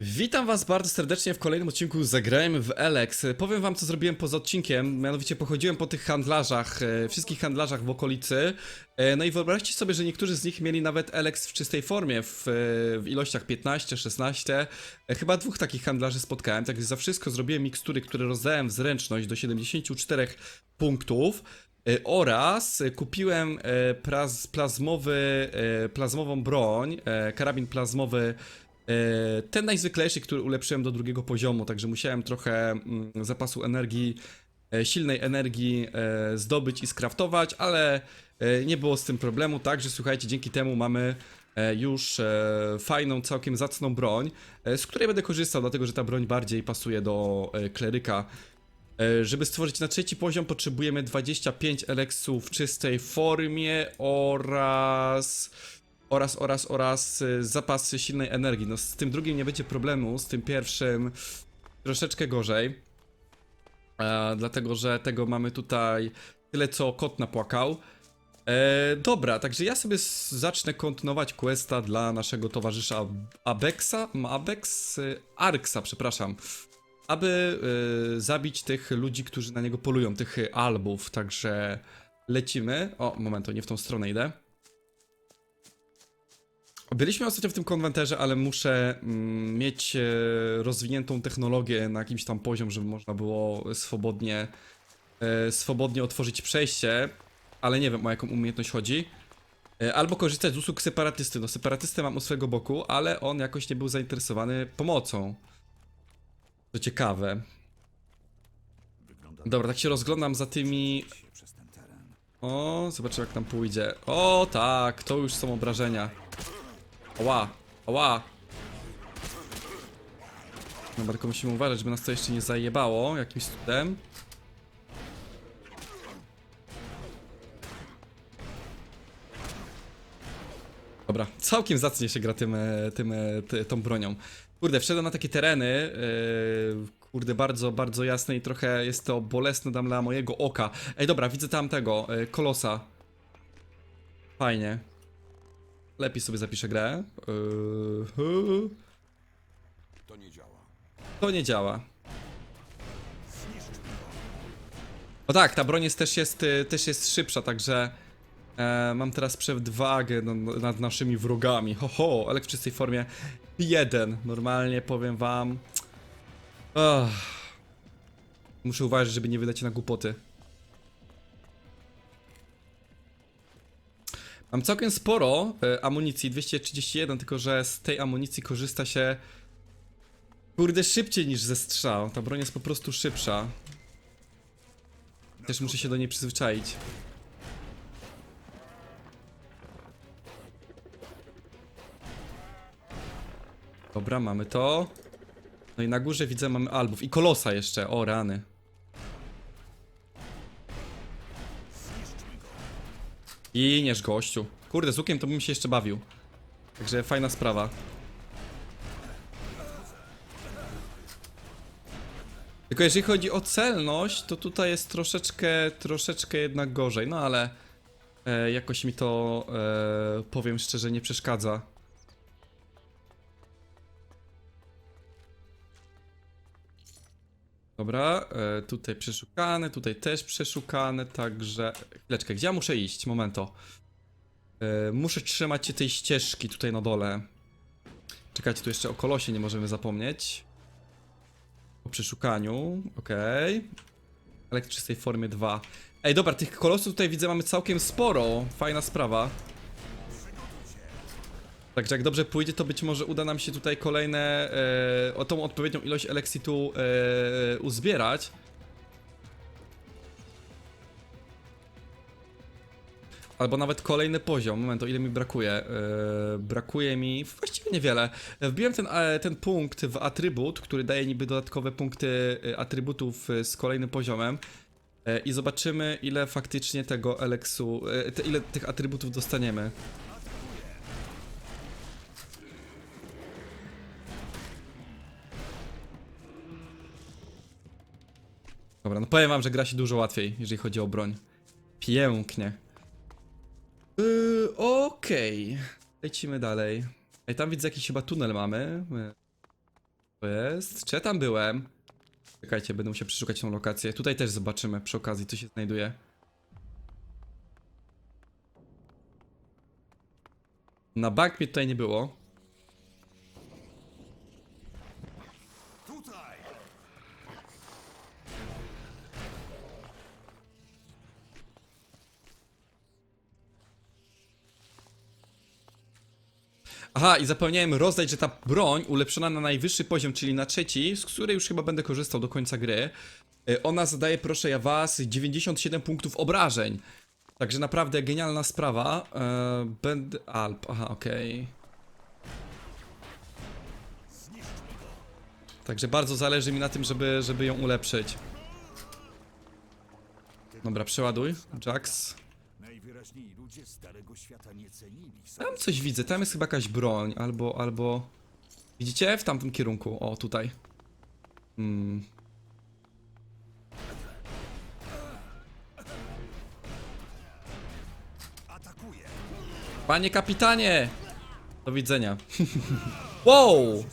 Witam was bardzo serdecznie w kolejnym odcinku Zagrajmy w Elex. Powiem wam co zrobiłem poza odcinkiem, mianowicie pochodziłem po tych handlarzach, e, wszystkich handlarzach w okolicy. E, No i wyobraźcie sobie, że niektórzy z nich mieli nawet Elex w czystej formie, w, e, w ilościach 15, 16. E, Chyba dwóch takich handlarzy spotkałem, także za wszystko zrobiłem mikstury, które rozdałem w zręczność do 74 punktów. Oraz kupiłem praz, plazmowy, plazmową broń, karabin plazmowy Ten najzwyklejszy, który ulepszyłem do drugiego poziomu, także musiałem trochę mm, zapasu energii, e, silnej energii e, zdobyć i skraftować, ale e, nie było z tym problemu, także słuchajcie, dzięki temu mamy e, już e, fajną, całkiem zacną broń, e, z której będę korzystał, dlatego że ta broń bardziej pasuje do e, kleryka. E, Żeby stworzyć na trzeci poziom potrzebujemy 25 eleksów w czystej formie oraz oraz, oraz, oraz y, zapasy silnej energii. No z tym drugim nie będzie problemu, z tym pierwszym troszeczkę gorzej. E, dlatego, że tego mamy tutaj tyle, co kot napłakał. E, dobra, także ja sobie zacznę kontynuować questa dla naszego towarzysza Abexa, Abex, y, Arksa, przepraszam. Aby y, zabić tych ludzi, którzy na niego polują, tych albów, także lecimy. O, moment, nie w tą stronę idę. Byliśmy ostatnio w tym konwenterze, ale muszę mm, mieć e, rozwiniętą technologię na jakimś tam poziom, żeby można było swobodnie, e, swobodnie otworzyć przejście, ale nie wiem o jaką umiejętność chodzi. E, albo korzystać z usług separatysty. No separatystę mam u swego boku, ale on jakoś nie był zainteresowany pomocą. To ciekawe. Dobra, tak się rozglądam za tymi... O, zobaczymy jak tam pójdzie. O, tak, to już są obrażenia. Ała, ała. Dobra, tylko musimy uważać, żeby nas to jeszcze nie zajebało jakimś cudem. Dobra, całkiem zacnie się gra tym, e, tym, e, ty- tą bronią. Kurde, wszedłem na takie tereny, yy, kurde, bardzo, bardzo jasne i trochę jest to bolesne dla mojego oka. Ej, dobra, widzę tam tego, yy, kolosa. Fajnie. Lepiej sobie zapiszę grę. Yy, To nie działa. to nie działa. O tak, ta broń jest też jest, y, też jest szybsza, także e, mam teraz przewagę no, no, nad naszymi wrogami. Ho, ho, czystej formie jeden. Normalnie powiem wam. Ach. Muszę uważać, żeby nie wydać się na głupoty. Mam całkiem sporo e, amunicji, 231, tylko że z tej amunicji korzysta się Kurde, szybciej niż ze strzał. Ta broń jest po prostu szybsza. Też muszę się do niej przyzwyczaić. Dobra, mamy to. No i na górze widzę mamy albów. I kolosa jeszcze. O, rany. Niż gościu. Kurde, z łukiem to bym się jeszcze bawił. Także fajna sprawa. Tylko jeżeli chodzi o celność, to tutaj jest troszeczkę, troszeczkę jednak gorzej, no ale e, jakoś mi to, e, powiem szczerze, nie przeszkadza. Dobra, e, tutaj przeszukane, tutaj też przeszukane, także... Chwileczkę, gdzie ja muszę iść? Momento. E, muszę trzymać się tej ścieżki tutaj na dole. Czekajcie, tu jeszcze o kolosie nie możemy zapomnieć. Po przeszukaniu, okej. Okay. Czystej formie 2. Ej, dobra, tych kolosów tutaj widzę mamy całkiem sporo. Fajna sprawa. Także jak dobrze pójdzie, to być może uda nam się tutaj kolejne, e, o tą odpowiednią ilość Elexitu e, uzbierać. Albo nawet kolejny poziom. Moment, o ile mi brakuje? E, brakuje mi właściwie niewiele. Wbiłem ten, e, ten punkt w atrybut, który daje niby dodatkowe punkty e, atrybutów e, z kolejnym poziomem. E, I zobaczymy, ile faktycznie tego Elexu, e, te, ile tych atrybutów dostaniemy. Dobra, no powiem wam, że gra się dużo łatwiej, jeżeli chodzi o broń. Pięknie. Yy, Okej. Lecimy dalej. Ej, tam widzę jakiś chyba tunel mamy. To jest? Czy ja tam byłem? Czekajcie, będę musiał przeszukać tą lokację. Tutaj też zobaczymy przy okazji, co się znajduje. Na bank mnie tutaj nie było. Aha, i zapomniałem rozdać, że ta broń ulepszona na najwyższy poziom, czyli na trzeci, z której już chyba będę korzystał do końca gry, y, ona zadaje, proszę ja was, 97 punktów obrażeń. Także naprawdę genialna sprawa. E, będę... Alp, aha, okej. Także bardzo zależy mi na tym, żeby, żeby ją ulepszyć. Dobra, przeładuj, Jax. Najwyraźniej ludzie Starego Świata nie cenili Tam coś widzę, tam jest chyba jakaś broń, albo, albo... Widzicie? W tamtym kierunku, o, tutaj. Hmm. Atakuje! Panie kapitanie! Do widzenia. wow!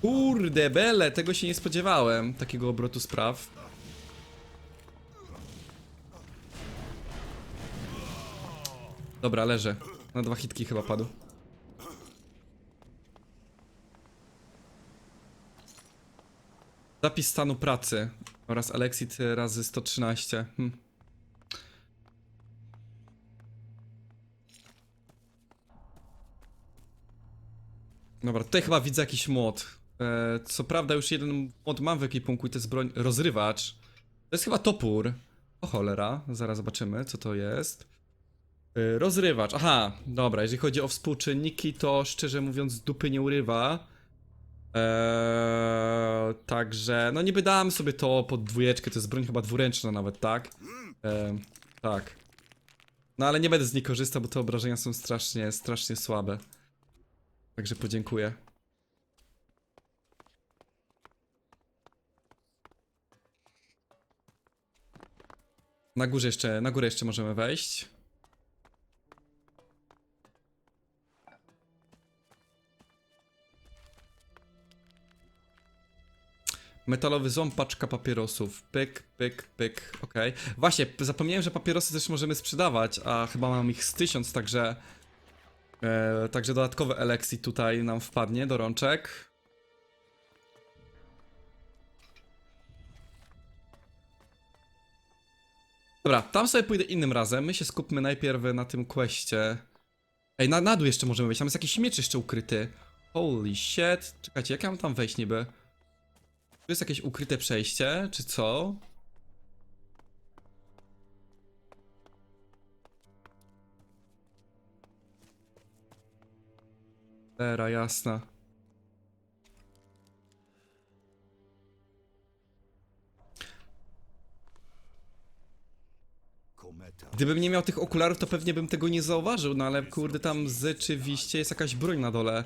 Kurde bele, tego się nie spodziewałem, takiego obrotu spraw. Dobra, leżę. Na dwa hitki chyba padł. Zapis stanu pracy oraz Alexit razy 113. Hm. Dobra, tutaj chyba widzę jakiś mod. E, co prawda już jeden mod mam w ekipunku i to jest broń rozrywacz. To jest chyba topór. O cholera, zaraz zobaczymy co to jest. E, rozrywacz, aha, dobra, jeżeli chodzi o współczynniki to szczerze mówiąc dupy nie urywa. Eee, także, no niby dałem sobie to pod dwójeczkę, to jest broń chyba dwuręczna nawet, tak? Eee, tak. No ale nie będę z niej korzystał, bo te obrażenia są strasznie, strasznie słabe. Także podziękuję. Na górze jeszcze, na górę jeszcze możemy wejść. Metalowy ząb, paczka papierosów. Pyk, pyk, pyk, okej. Właśnie, zapomniałem, że papierosy też możemy sprzedawać, a chyba mam ich z tysiąc, także... E, także dodatkowy Elexit tutaj nam wpadnie do rączek. Dobra, tam sobie pójdę innym razem. My się skupmy najpierw na tym questie. Ej, na, na dół jeszcze możemy wejść. Tam jest jakiś miecz jeszcze ukryty. Holy shit. Czekajcie, jak ja mam tam wejść niby? Tu jest jakieś ukryte przejście, czy co? Era, jasna. Gdybym nie miał tych okularów, to pewnie bym tego nie zauważył, no ale kurde, tam rzeczywiście jest jakaś broń na dole,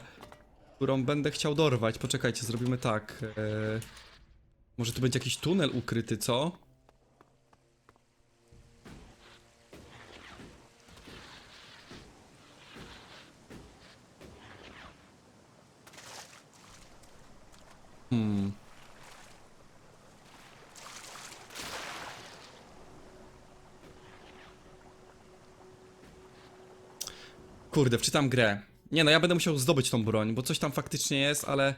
którą będę chciał dorwać. Poczekajcie, zrobimy tak. E... Może tu będzie jakiś tunel ukryty, co? Hmm. Kurde, wczytam grę. Nie no, ja będę musiał zdobyć tą broń, bo coś tam faktycznie jest, ale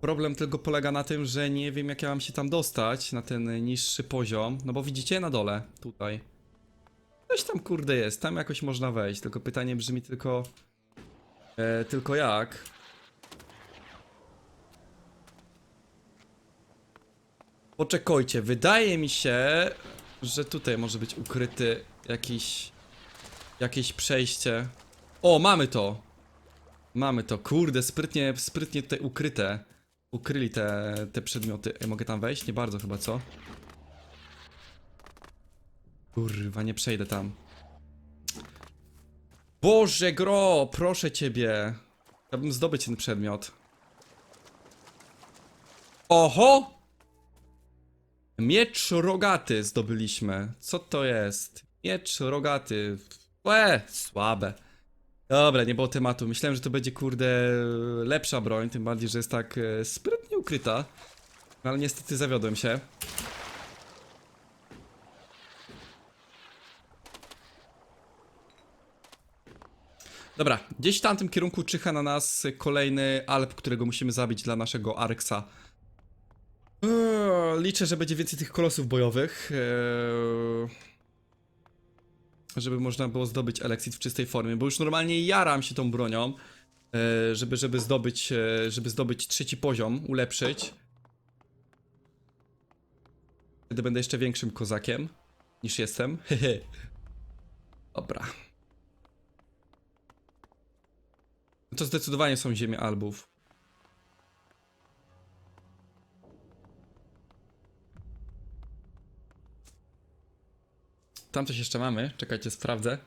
problem tylko polega na tym, że nie wiem jak ja mam się tam dostać na ten niższy poziom. No bo widzicie na dole, tutaj. Coś tam kurde jest, tam jakoś można wejść, tylko pytanie brzmi tylko... E, tylko jak? Poczekajcie, wydaje mi się, że tutaj może być ukryty jakiś... Jakieś przejście. O, mamy to! Mamy to, kurde, sprytnie, sprytnie tutaj ukryte. Ukryli te, te przedmioty. Ej, mogę tam wejść? Nie bardzo chyba, co? Kurwa, nie przejdę tam. Boże, gro, proszę ciebie. Chciałbym zdobyć ten przedmiot. Oho! Miecz rogaty zdobyliśmy. Co to jest? Miecz rogaty. Łe, słabe. Dobra, nie było tematu. Myślałem, że to będzie kurde lepsza broń, tym bardziej, że jest tak e, sprytnie ukryta. No, ale niestety zawiodłem się. Dobra, gdzieś w tamtym kierunku czyha na nas kolejny Alp, którego musimy zabić dla naszego Arksa. Eee, liczę, że będzie więcej tych kolosów bojowych. Eee, żeby można było zdobyć Elexit w czystej formie, bo już normalnie jaram się tą bronią, e, żeby, żeby zdobyć, e, żeby zdobyć trzeci poziom, ulepszyć. Wtedy będę jeszcze większym kozakiem niż jestem. Dobra. No To zdecydowanie są ziemie albów. Tam coś jeszcze mamy. Czekajcie, sprawdzę.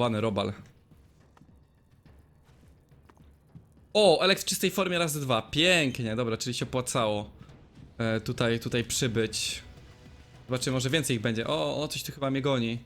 Mutowany robal. O, Elek w czystej formie razy dwa. Pięknie, dobra, czyli się opłacało e, tutaj, tutaj przybyć. Zobaczymy, może więcej ich będzie. O, o, coś tu chyba mnie goni.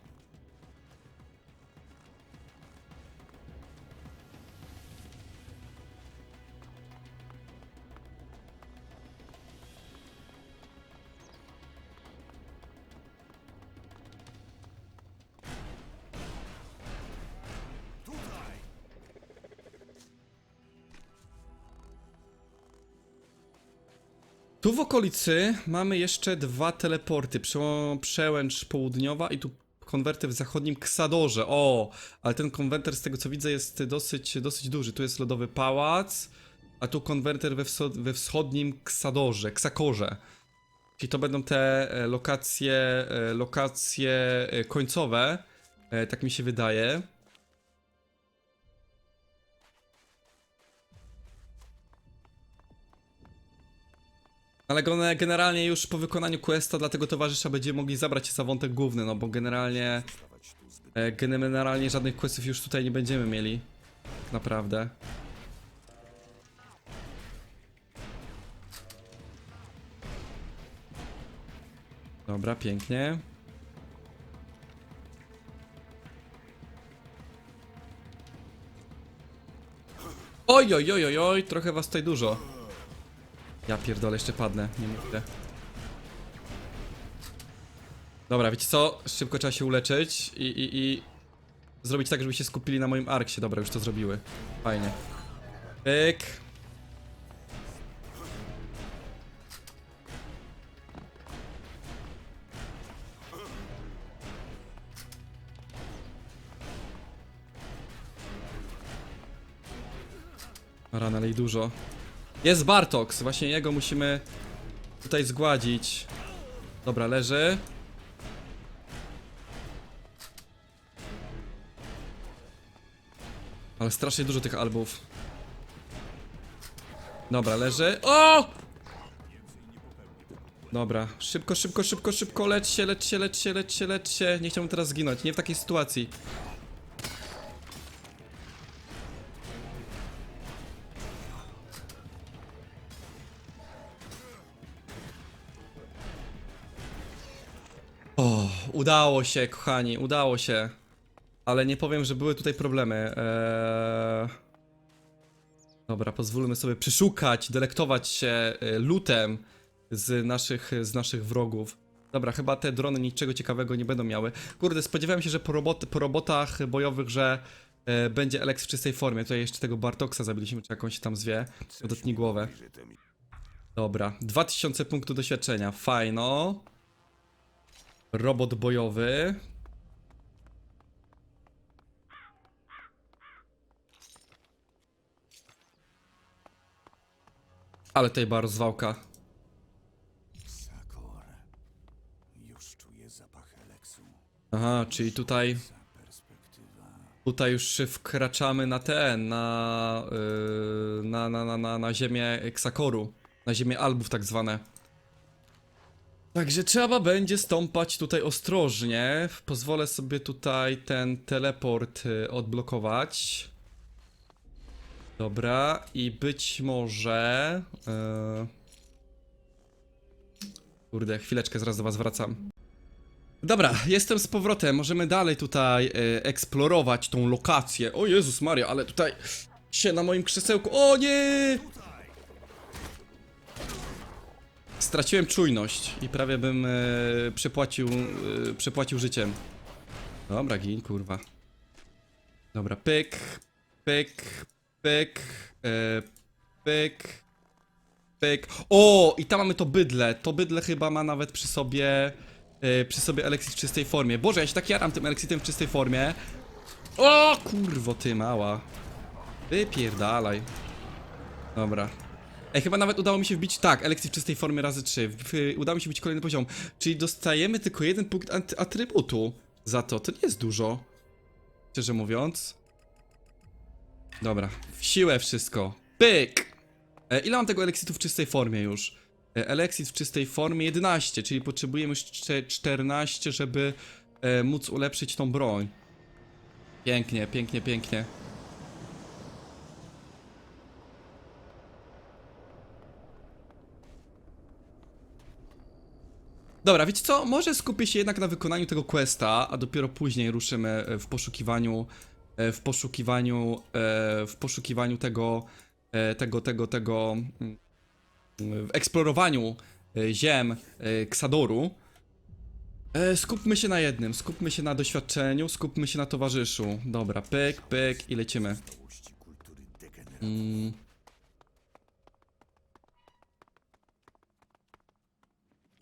Tu w okolicy mamy jeszcze dwa teleporty. Prze- Przełęcz południowa i tu konwerter w zachodnim Ksadorze. O, ale ten konwerter z tego co widzę jest dosyć, dosyć duży. Tu jest lodowy pałac, a tu konwerter we, wso- we wschodnim Ksadorze, Ksakorze. Czyli to będą te e, lokacje, e, lokacje e, końcowe. Tak mi się wydaje. Ale gone- generalnie już po wykonaniu questa dla tego towarzysza będziemy mogli zabrać się za wątek główny, no bo generalnie e, generalnie żadnych questów już tutaj nie będziemy mieli. Tak naprawdę. Dobra, pięknie. Oj, oj, oj, oj, oj, trochę was tutaj dużo. Ja pierdolę, jeszcze padnę, nie mówię. Dobra, wiecie co? Szybko trzeba się uleczyć i, i, i zrobić tak, żeby się skupili na moim arksie. Dobra, już to zrobiły. Fajnie. Pyk. Rana, ale i dużo. Jest Bartox, właśnie jego musimy tutaj zgładzić. Dobra, leży. Ale strasznie dużo tych albów. Dobra, leży. O! Dobra, szybko, szybko, szybko, szybko, lecz się, lecz się, lecz się, lecz się, lecz się. Nie chciałbym teraz zginąć, nie w takiej sytuacji. Udało się, kochani, udało się. Ale nie powiem, że były tutaj problemy. Eee... Dobra, pozwólmy sobie przeszukać, delektować się e, lutem z naszych, z naszych wrogów. Dobra, chyba te drony niczego ciekawego nie będą miały. Kurde, spodziewałem się, że po, robot, po robotach bojowych, że e, będzie Alex w czystej formie. Tutaj jeszcze tego Bartoksa zabiliśmy, czy jakąś tam zwie. Dotknij głowę. Dobra, 2000 punktów doświadczenia, fajno. Robot bojowy. Ale tutaj była rozwałka. Sakor. Już czuję zapach Eleksu. Aha, czyli tutaj. Tutaj już wkraczamy na ten, na, yy, na, na, na, na, na ziemię Ksakoru, na ziemię Albów tak zwane. Także trzeba będzie stąpać tutaj ostrożnie. Pozwolę sobie tutaj ten teleport y, odblokować. Dobra, i być może... Yy... Kurde, chwileczkę, zaraz do was wracam. Dobra, jestem z powrotem. Możemy dalej tutaj e, eksplorować tą lokację. O Jezus Maria, ale tutaj się na moim krzesełku. O nie! Straciłem czujność i prawie bym e, przepłacił, e, przepłacił życiem. Dobra, gin, kurwa. Dobra, pyk, pyk, pyk, e, pyk, pyk. O, i tam mamy to bydle. To bydle chyba ma nawet przy sobie e, przy sobie Elexit w czystej formie. Boże, ja się tak jaram tym Elexitem w czystej formie. O, kurwo ty mała. Wypierdalaj. Dobra. Ej, chyba nawet udało mi się wbić, tak, Elexit w czystej formie razy 3. W, udało mi się wbić kolejny poziom. Czyli dostajemy tylko jeden punkt atrybutu za to. To nie jest dużo. Szczerze mówiąc. Dobra, w siłę wszystko. Pyk! E, ile mam tego Elexitu w czystej formie już? E, w czystej formie 11, czyli potrzebujemy już czte- 14, żeby e, móc ulepszyć tą broń. Pięknie, pięknie, pięknie. Dobra, wiecie co? Może skupię się jednak na wykonaniu tego questa, a dopiero później ruszymy e, w poszukiwaniu e, w poszukiwaniu e, w poszukiwaniu tego tego, tego, tego mm, w eksplorowaniu ziem Ksadoru. Skupmy się na jednym, skupmy się na doświadczeniu, skupmy się na towarzyszu. Dobra, pyk, pyk i lecimy. Mm.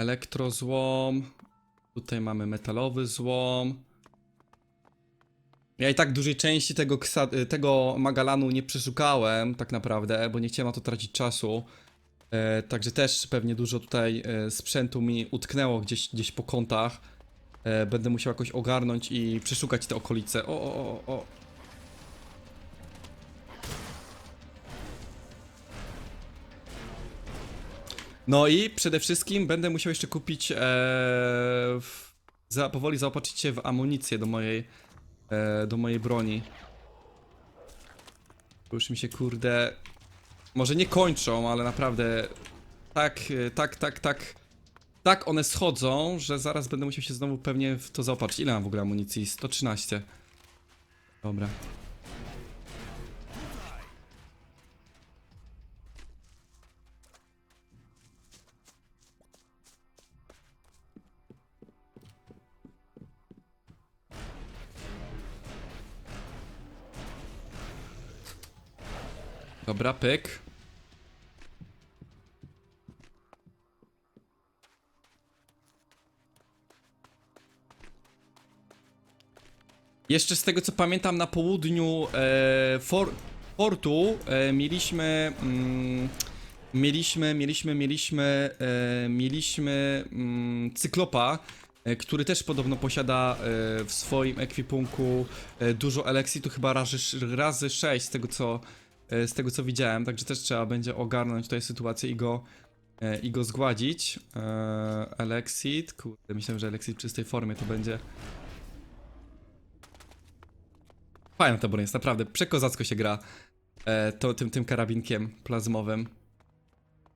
Elektrozłom. Tutaj mamy metalowy złom. Ja i tak dużej części tego, y, tego Magalanu nie przeszukałem, tak naprawdę, bo nie chciałem na to tracić czasu. E, także też pewnie dużo tutaj e, sprzętu mi utknęło gdzieś, gdzieś po kątach. E, będę musiał jakoś ogarnąć i przeszukać te okolice. O, o, o, o. No i przede wszystkim będę musiał jeszcze kupić, e, w, za, powoli zaopatrzyć się w amunicję do mojej, e, do mojej broni. Bo Już mi się kurde, może nie kończą, ale naprawdę tak, e, tak, tak, tak, tak one schodzą, że zaraz będę musiał się znowu pewnie w to zaopatrzyć. Ile mam w ogóle amunicji? 113. Dobra. Dobra, pyk. Jeszcze z tego co pamiętam na południu e, for, portu e, mieliśmy mm, mieliśmy mieliśmy mieliśmy e, mieliśmy mm, cyklopa e, który też podobno posiada e, w swoim ekwipunku e, dużo Elexitu, chyba razy, razy 6 z tego co z tego co widziałem, także też trzeba będzie ogarnąć tutaj sytuację i go e, i go zgładzić. E, Elexit, kurde, myślałem, że Elexit w czystej formie to będzie Fajna ta broń jest, naprawdę. Przekozacko się gra e, to, tym, tym karabinkiem plazmowym.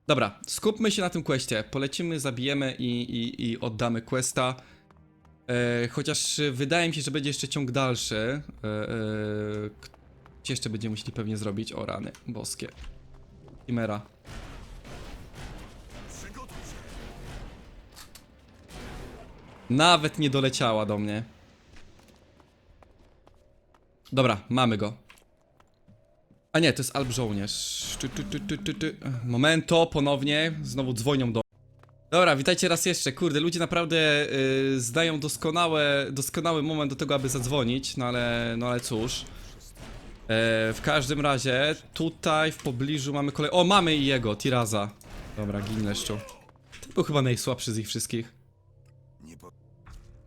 Dobra, skupmy się na tym questie. Polecimy, zabijemy i, i, i oddamy questa. E, chociaż wydaje mi się, że będzie jeszcze ciąg dalszy. E, e, gdzie jeszcze będziemy musieli pewnie zrobić? O rany, boskie. Chimera. Nawet nie doleciała do mnie. Dobra, mamy go. A nie, to jest Alb żołnierz. Ty, ty, ty, ty. Momento, ponownie. Znowu dzwonią do. Dobra, witajcie raz jeszcze. Kurde, ludzie naprawdę y, zdają doskonałe, doskonały moment do tego, aby zadzwonić, no ale, no ale cóż. E, w każdym razie, tutaj w pobliżu mamy kolej. O, mamy i jego, Tiraza. Dobra, gin leszczu. To był chyba najsłabszy z ich wszystkich.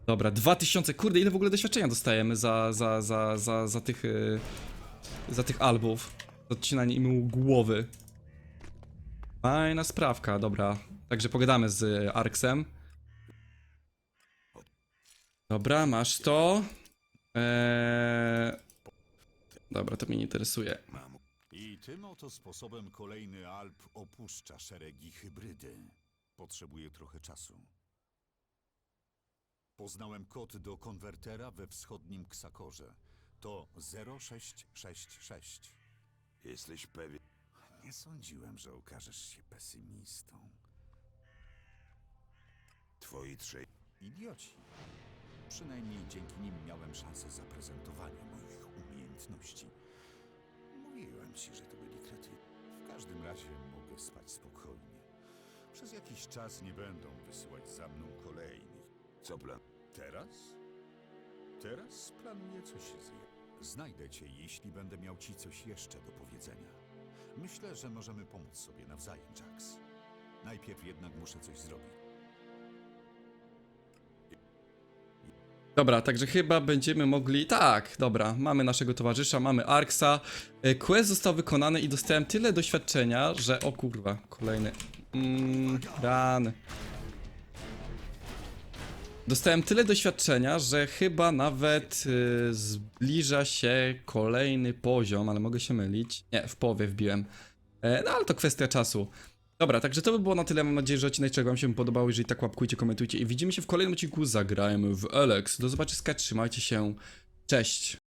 Dobra, 2000, kurde, ile w ogóle doświadczenia dostajemy za, za, za, za, za tych, y, za tych albów. Odcinanie im głowy. Fajna sprawka, dobra. Także pogadamy z Arksem. Dobra, masz to. Eee... Dobra, to mnie nie interesuje. I tym oto sposobem kolejny Alp opuszcza szeregi hybrydy. Potrzebuje trochę czasu. Poznałem kod do konwertera we wschodnim Ksakorze. To 0666. Jesteś pewien? Nie sądziłem, że okażesz się pesymistą. Twoi trzej... Idioci. Przynajmniej dzięki nim miałem szansę zaprezentowania umiejętności. Mówiłem ci, że to byli krety. W każdym razie mogę spać spokojnie. Przez jakiś czas nie będą wysyłać za mną kolejnych. Co plan? Teraz? Teraz planuję coś zje. Znajdę cię, jeśli będę miał ci coś jeszcze do powiedzenia. Myślę, że możemy pomóc sobie nawzajem, Jax. Najpierw jednak muszę coś zrobić. Dobra, także chyba będziemy mogli. Tak, dobra, mamy naszego towarzysza, mamy Arksa. E, Quest został wykonany i dostałem tyle doświadczenia, że. O kurwa, kolejny. Mm. Dostałem tyle doświadczenia, że chyba nawet y, zbliża się kolejny poziom, ale mogę się mylić. Nie, w połowie wbiłem. E, no ale to kwestia czasu. Dobra, także to by było na tyle. Mam nadzieję, że odcinek wam się podobał. Jeżeli tak, łapkujcie, komentujcie i widzimy się w kolejnym odcinku. Zagrajmy w Alex. Do zobaczenia, trzymajcie się. Cześć.